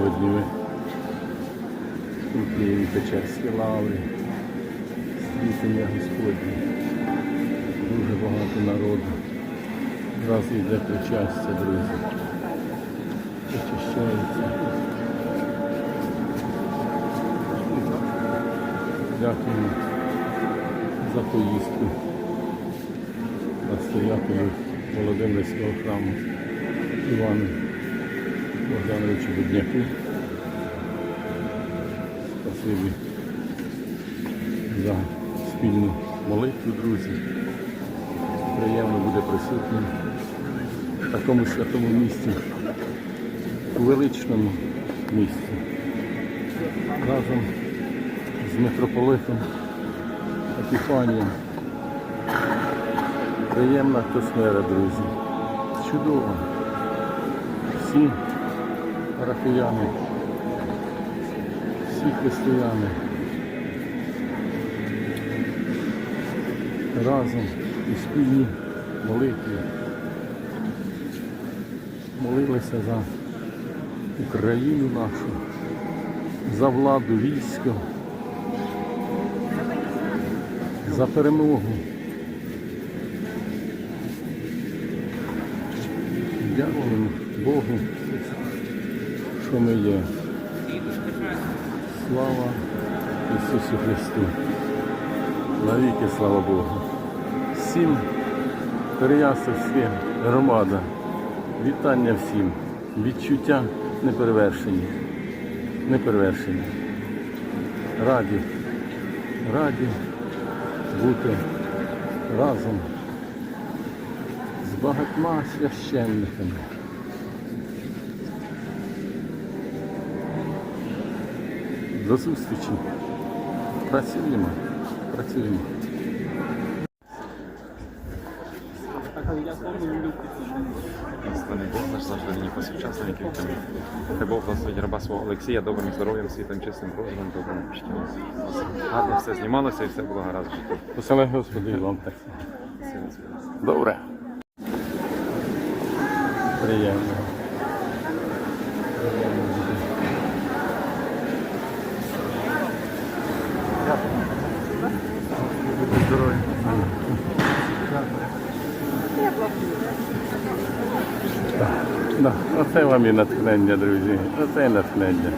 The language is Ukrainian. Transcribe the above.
сьогодні ви. Тут є і Печерські лаври, світення Господні. Дуже багато народу. Зараз йде причастя, друзі. Очищається. Дякую за поїздку настоятелю Володимирського храму Івану Богдановичу Будняку. Спасибі за спільну молитву, друзі. Приємно буде присутнім в такому святому місці, у величному місці. Разом з митрополитом Епіфанієм. Приємна атмосфера, друзі. Чудово. Всі парафіяни, всі християни. Разом у спільній молитві молилися за Україну нашу, за владу військо, за перемогу. Дякуємо Богу, що ми є. Слава Ісусу Христу. Навіки слава Богу. Всім Переяславська громада. Вітання всім. Відчуття неперевершені. Неперевершені. Раді. Раді бути разом з багатьма священниками. До зустрічі. Працюємо. Працюємо. Станий Бог наш завжди нині повсякчас, на віки. Хай Бог благословить раба свого Олексія добрим здоров'ям, світом, чистим розумом, добрим життям. Гарно все знімалося і все було гаразд в житті. Посилай Господи, і вам так. Добре. Приємно. Приємно Будьте да. Оце вам і натхнення, друзі. Оце натхнення.